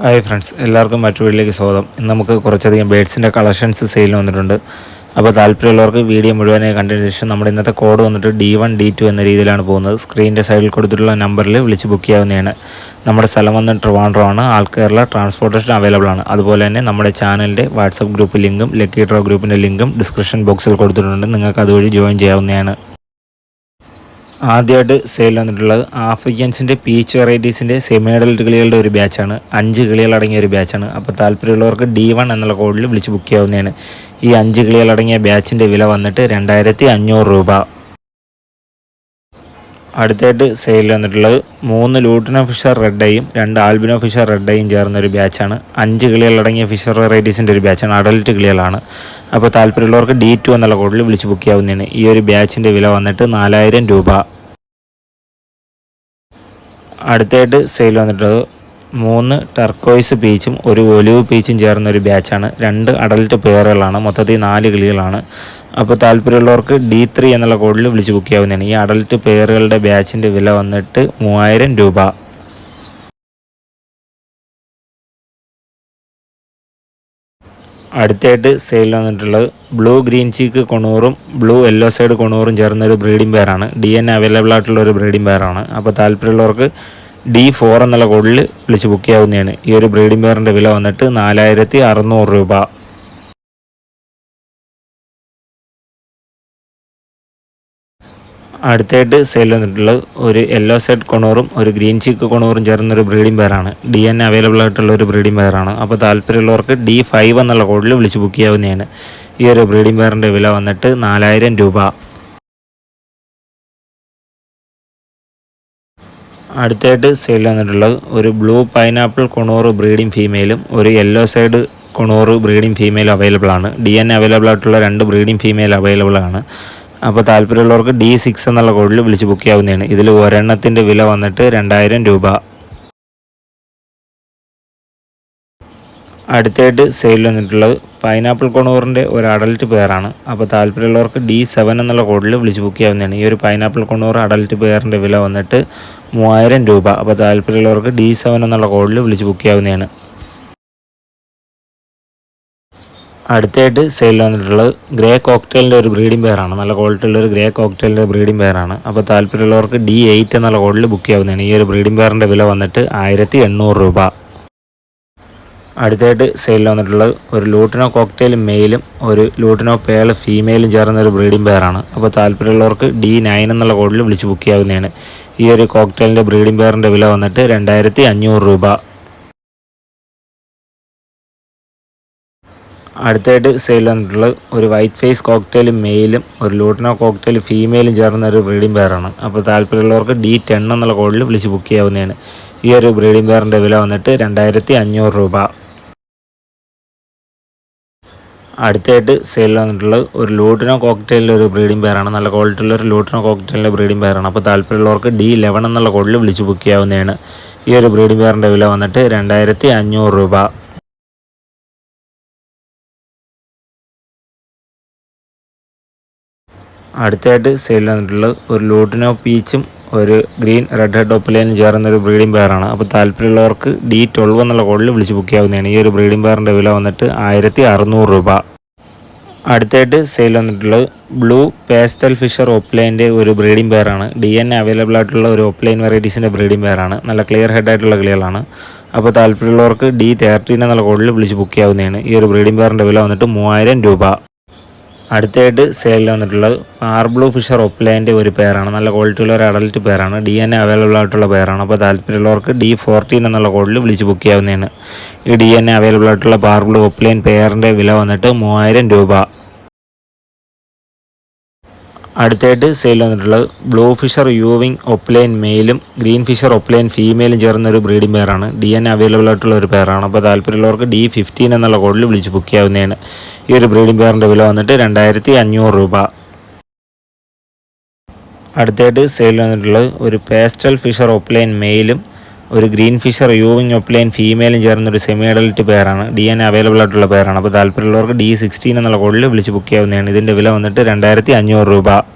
Hi friends എല്ലാവർക്കും മറ്റു വീട്ടിലേക്ക് സ്വാഗതം. ഇന്ന് നമുക്ക് കുറച്ചധികം ബേഡ്സിന്റെ കളക്ഷൻസ് സെയിൽ വന്നിട്ടുണ്ട്. അപ്പോൾ താല്പര്യമുള്ളവർക്ക് വീഡിയോ മുഴുവനായി കണ്ടതിന് ശേഷം നമ്മുടെ ഇന്നത്തെ കോഡ് വന്നിട്ട് ഡി വൺ ഡി ടു എന്ന രീതിയിലാണ് പോകുന്നത്. സ്ക്രീനിന്റെ സൈഡിൽ കൊടുത്തിട്ടുള്ള നമ്പറിൽ വിളിച്ച് ബുക്ക് ചെയ്യാവുന്നതാണ്. നമ്മുടെ സ്ഥലം വന്ന് ട്രിവാൻഡ്രമാണ് ആൾ കേരള ട്രാൻസ്പോർട്ടേഷൻ അവൈലബിൾ ആണ്. അതുപോലെ തന്നെ നമ്മുടെ ചാനലിന്റെ വാട്സപ്പ് ഗ്രൂപ്പ് ലിങ്കും ലക്കി ഡ്രോ ഗ്രൂപ്പിന്റെ ലിങ്കും ഡിസ്ക്രിപ്ഷൻ ബോക്സിൽ കൊടുത്തിട്ടുണ്ട്. നിങ്ങൾക്ക് അതുവഴി ജോയിൻ ചെയ്യാവുന്നതാണ്. ആദ്യമായിട്ട് സെയിൽ വന്നിട്ടുള്ളത് ആഫ്രിക്കൻസിന്റെ പീച്ച് വെറൈറ്റീസിന്റെ സെമി അഡൽട്ട് കിളികളുടെ ഒരു ബാച്ചാണ് അഞ്ച് കിളികളടങ്ങിയ ഒരു ബാച്ചാണ് അപ്പോൾ താല്പര്യമുള്ളവർക്ക് ഡി വൺ എന്നുള്ള കോഡിൽ വിളിച്ച് ബുക്ക് ചെയ്യാവുന്നതാണ്. ഈ അഞ്ച് കിളികളടങ്ങിയ ബാച്ചിന്റെ വില വന്നിട്ട് രണ്ടായിരത്തി അഞ്ഞൂറ് രൂപ. അടുത്തായിട്ട് സെയിൽ വന്നിട്ടുള്ളത് മൂന്ന് ലൂട്ടിനോ ഫിഷർ റെഡയും രണ്ട് ആൽബിനോ ഫിഷർ റെഡയും ചേർന്ന ഒരു ബാച്ചാണ് അഞ്ച് കിളികളടങ്ങിയ ഫിഷർ വെറൈറ്റീസിന്റെ ഒരു ബാച്ചാണ് അഡൽറ്റ് കിളികളാണ്. അപ്പോൾ താല്പര്യമുള്ളവർക്ക് ഡി ടു എന്നുള്ള കോഡിൽ വിളിച്ച് ബുക്ക് ചെയ്യാവുന്നതാണ്. ഈ ഒരു ബാച്ചിന്റെ വില വന്നിട്ട് നാലായിരം രൂപ. അടുത്തായിട്ട് സെയിൽ വന്നിട്ടുള്ളത് മൂന്ന് ടർക്കോയ്സ് പീച്ചും ഒരു ഒലിവ് പീച്ചും ചേർന്ന ഒരു ബാച്ചാണ് രണ്ട് അഡൽട്ട് പെയറുകളാണ് മൊത്തത്തിൽ നാല് കിളികളാണ്. അപ്പോൾ താല്പര്യമുള്ളവർക്ക് ഡി ത്രീ എന്നുള്ള കോഡിൽ വിളിച്ച് ബുക്ക് ചെയ്യാവുന്നതാണ്. ഈ അഡൽട്ട് പെയറുകളുടെ ബാച്ചിന്റെ വില വന്നിട്ട് മൂവായിരം രൂപ. അടുത്തായിട്ട് സെയിൽ വന്നിട്ടുള്ളത് ബ്ലൂ ഗ്രീൻ ചീക്ക് കൊണൂറും ബ്ലൂ യെല്ലോ സൈഡ് കൊണൂറും ചേർന്ന ഒരു ബ്രീഡിംഗ് പെയറാണ് ഡി എൻ അവൈലബിൾ ആയിട്ടുള്ള ഒരു ബ്രീഡിംഗ് പെയറാണ് അപ്പോൾ താല്പര്യമുള്ളവർക്ക് ഡി ഫോർ എന്നുള്ള കോഡിൽ വിളിച്ച് ബുക്ക് ചെയ്യാവുന്നതാണ്. ഈ ഒരു ബ്രീഡിംഗ് പെയറിന്റെ വില വന്നിട്ട് നാലായിരത്തി അറുന്നൂറ് രൂപ. അടുത്തായിട്ട് സെയിൽ വന്നിട്ടുള്ളത് ഒരു യെല്ലോ സെറ്റ് കൊണോറും ഒരു ഗ്രീൻ ചീക്ക് കൊണോറും ചേർന്നൊരു ബ്രീഡിംഗ് പെയറാണ് ഡി എൻ അവൈലബിൾ ആയിട്ടുള്ള ഒരു ബ്രീഡിംഗ് പെയറാണ് അപ്പോൾ താല്പര്യമുള്ളവർക്ക് ഡി ഫൈവ് എന്നുള്ള കോഡിൽ വിളിച്ച് ബുക്ക് ചെയ്യാവുന്നതാണ്. ഈ ഒരു ബ്രീഡിംഗ് പെയറിന്റെ വില വന്നിട്ട് നാലായിരം രൂപ. അടുത്തായിട്ട് സെയിൽ വന്നിട്ടുള്ളത് ഒരു ബ്ലൂ പൈനാപ്പിൾ കൊണോറ് ബ്രീഡിംഗ് ഫീമെയിലും ഒരു yellow side conure breeding female available ആണ്. ഡി എൻ അവൈലബിൾ ആയിട്ടുള്ള രണ്ട് ബ്രീഡിംഗ് ഫീമെയിൽ അവൈലബിൾ ആണ്. അപ്പോൾ താല്പര്യമുള്ളവർക്ക് ഡി സിക്സ് എന്നുള്ള കോഡിൽ വിളിച്ച് ബുക്ക് ചെയ്യാവുന്നതാണ്. ഇതിൽ ഒരെണ്ണത്തിന്റെ വില വന്നിട്ട് രണ്ടായിരം രൂപ. അടുത്തായിട്ട് സെയിൽ വന്നിട്ടുള്ളത് പൈനാപ്പിൾ കൊണൂറിന്റെ ഒരു അഡൽറ്റ് പെയറാണ് അപ്പോൾ താല്പര്യമുള്ളവർക്ക് ഡി സെവൻ എന്നുള്ള കോഡിൽ വിളിച്ച് ബുക്ക് ചെയ്യാവുന്നതാണ്. ഈ ഒരു പൈനാപ്പിൾ കൊണൂർ അഡൽറ്റ് പെയറിന്റെ വില വന്നിട്ട് മൂവായിരം രൂപ. അപ്പോൾ താല്പര്യമുള്ളവർക്ക് ഡി സെവൻ എന്നുള്ള കോഡിൽ വിളിച്ച് ബുക്ക് ചെയ്യാവുന്നതാണ്. അടുത്തായിട്ട് സെയിൽ വന്നിട്ടുള്ളത് ഗ്രേ കോക്ടെയിലിന്റെ ഒരു ബ്രീഡിംഗ് പെയറാണ് നല്ല ക്വാളിറ്റിയുള്ള ഒരു ഗ്രേ കോക്ടെയിലിന്റെ ബ്രീഡിംഗ് പെയറാണ് അപ്പോൾ താല്പര്യമുള്ളവർക്ക് ഡി എയ്റ്റ് എന്നുള്ള കോഡിൽ ബുക്ക് ചെയ്യാവുന്നതാണ്. ഈ ഒരു ബ്രീഡിംഗ് പെയറിന്റെ വില വന്നിട്ട് ആയിരത്തി എണ്ണൂറ് രൂപ. അടുത്തായിട്ട് സെയിൽ വന്നിട്ടുള്ളത് ഒരു ലൂട്ടിനോ കോക്ടെയിൽ മെയിലും ഒരു ലൂട്ടിനോ പേൾ ഫീമെയിലും ചേർന്ന ഒരു ബ്രീഡിംഗ് പെയറാണ് അപ്പോൾ താല്പര്യമുള്ളവർക്ക് ഡി നയൻ എന്നുള്ള കോഡിൽ വിളിച്ച് ബുക്ക് ചെയ്യാവുന്നതാണ്. ഈ ഒരു കോക്ടെയിലിന്റെ ബ്രീഡിംഗ് പെയറിന്റെ വില വന്നിട്ട് രണ്ടായിരത്തി അഞ്ഞൂറ് രൂപ. അടുത്തായിട്ട് സെയിൽ വന്നിട്ടുള്ളത് ഒരു വൈറ്റ് ഫേസ് കോക്ടെയിൽ മെയിലും ഒരു ലൂട്ടിനോ കോക്ടെയിൽ ഫീമെയിലും ചേർന്ന ഒരു ബ്രീഡിംഗ് പെയറാണ് അപ്പോൾ താല്പര്യമുള്ളവർക്ക് ഡി ടെൻ എന്നുള്ള കോഡിൽ വിളിച്ച് ബുക്ക് ചെയ്യാവുന്നതാണ്. ഈ ഒരു ബ്രീഡിംഗ് പെയറിന്റെ വില വന്നിട്ട് രണ്ടായിരത്തി അഞ്ഞൂറ് രൂപ. അടുത്തായിട്ട് സെയിൽ വന്നിട്ടുള്ളത് ഒരു ലൂട്ടിനോ കോക്ടെയിലിന്റെ ഒരു ബ്രീഡിംഗ് പെയറാണ് നല്ല ക്വാളിറ്റി ഉള്ള ഒരു ലൂട്ടിനോ കോക്ടെയിലിന്റെ ബ്രീഡിംഗ് പെയറാണ് അപ്പോൾ താല്പര്യമുള്ളവർക്ക് ഡി ലെവൻ എന്നുള്ള കോഡിൽ വിളിച്ച് ബുക്ക് ചെയ്യാവുന്നതാണ്. ഈ ഒരു ബ്രീഡിംഗ് പെയറിന്റെ വില വന്നിട്ട് രണ്ടായിരത്തി അഞ്ഞൂറ് രൂപ. അടുത്തായിട്ട് സെയിൽ വന്നിട്ടുള്ളത് ഒരു ലൂട്ടിനോ പീച്ചും ഒരു ഗ്രീൻ റെഡ് ഹെഡ് ഒപ്പിലൈനും ചേർന്ന ഒരു ബ്രീഡിംഗ് പെയറാണ് അപ്പോൾ താല്പര്യമുള്ളവർക്ക് ഡി ട്വൽവ് എന്നുള്ള കോഡിൽ വിളിച്ച് ബുക്ക് ചെയ്യാവുന്നതാണ്. ഈ ഒരു ബ്രീഡിംഗ് പെയറിന്റെ വില വന്നിട്ട് ആയിരത്തി അറുന്നൂറ് രൂപ. അടുത്തായിട്ട് സെയിൽ വന്നിട്ടുള്ളത് ബ്ലൂ പേസ്റ്റൽ ഫിഷർ ഓപ്ലൈന്റെ ഒരു ബ്രീഡിംഗ് പെയറാണ് ഡി എൻ അവൈലബിൾ ആയിട്ടുള്ള ഒരു ഓപ്ലൈൻ വെറൈറ്റീസിന്റെ ബ്രീഡിംഗ് പെയറാണ് നല്ല ക്ലിയർ ഹെഡ് ആയിട്ടുള്ള കിളികളാണ് അപ്പോൾ താല്പര്യമുള്ളവർക്ക് ഡി തേർട്ടീൻ എന്നുള്ള കോഡിൽ വിളിച്ച് ബുക്ക് ചെയ്യാവുന്നതാണ്. ഈ ഒരു ബ്രീഡിംഗ് പെയറിന്റെ വില വന്നിട്ട് മൂവായിരം രൂപ. അടുത്തായിട്ട് സെയിലിൽ വന്നിട്ടുള്ളത് ആർ ബ്ലൂ ഫിഷർ ഒപ്ലൈന്റെ ഒരു പേരാണ്. നല്ല ക്വാളിറ്റിയുള്ള ഒരു അഡൽറ്റ് പേരാണ്. ഡി എൻ എ അവൈലബിൾ ആയിട്ടുള്ള പേരാണ്. അപ്പോൾ താല്പര്യമുള്ളവർക്ക് ഡി ഫോർട്ടീൻ എന്നുള്ള കോഡിൽ വിളിച്ച് ബുക്ക് ചെയ്യാവുന്നതാണ്. ഈ ഡി എൻ എ അവൈലബിൾ ആയിട്ടുള്ള പാർ ബ്ലൂ ഒപ്ലൈൻ പേരിന്റെ വില വന്നിട്ട് മൂവായിരം രൂപ. അടുത്തായിട്ട് സെയിൽ വന്നിട്ടുള്ളത് ബ്ലൂ ഫിഷർ യൂവിങ് ഒപ്ലൈൻ മെയിലും ഗ്രീൻ ഫിഷർ ഒപ്ലൈൻ ഫീമെയിലും ചേർന്ന ഒരു ബ്രീഡിംഗ് പെയറാണ് ഡി എൻ അവൈലബിൾ ആയിട്ടുള്ള ഒരു പെയറാണ് അപ്പോൾ താല്പര്യമുള്ളവർക്ക് ഡി ഫിഫ്റ്റീൻ എന്നുള്ള കോഡിൽ വിളിച്ച് ബുക്ക് ചെയ്യാവുന്നതാണ്. ഈ ഒരു ബ്രീഡിംഗ് പെയറിന്റെ വില വന്നിട്ട് രണ്ടായിരത്തി അഞ്ഞൂറ് രൂപ. അടുത്തായിട്ട് സെയിൽ വന്നിട്ടുള്ളത് ഒരു പേസ്റ്റൽ ഫിഷർ ഒപ്ലൈൻ മെയിലും ഒരു ഗ്രീൻ ഫിഷർ യൂവിങ് ഒപ്ലൈൻ ഫീമെയിലും ചേർന്ന ഒരു സെമി അഡൽറ്റ് പേരാണ്. ഡി എൻ അവൈലബിൾ ആയിട്ടുള്ള പേരാണ്. അപ്പോൾ താല്പര്യമുള്ളവർക്ക് ഡി സിക്സ്റ്റീൻ എന്നുള്ള കോഡിൽ വിളിച്ച് ബുക്ക് ചെയ്യാവുന്നതാണ്. ഇതിന്റെ വില വന്നിട്ട് രണ്ടായിരത്തി അഞ്ഞൂറ് രൂപ.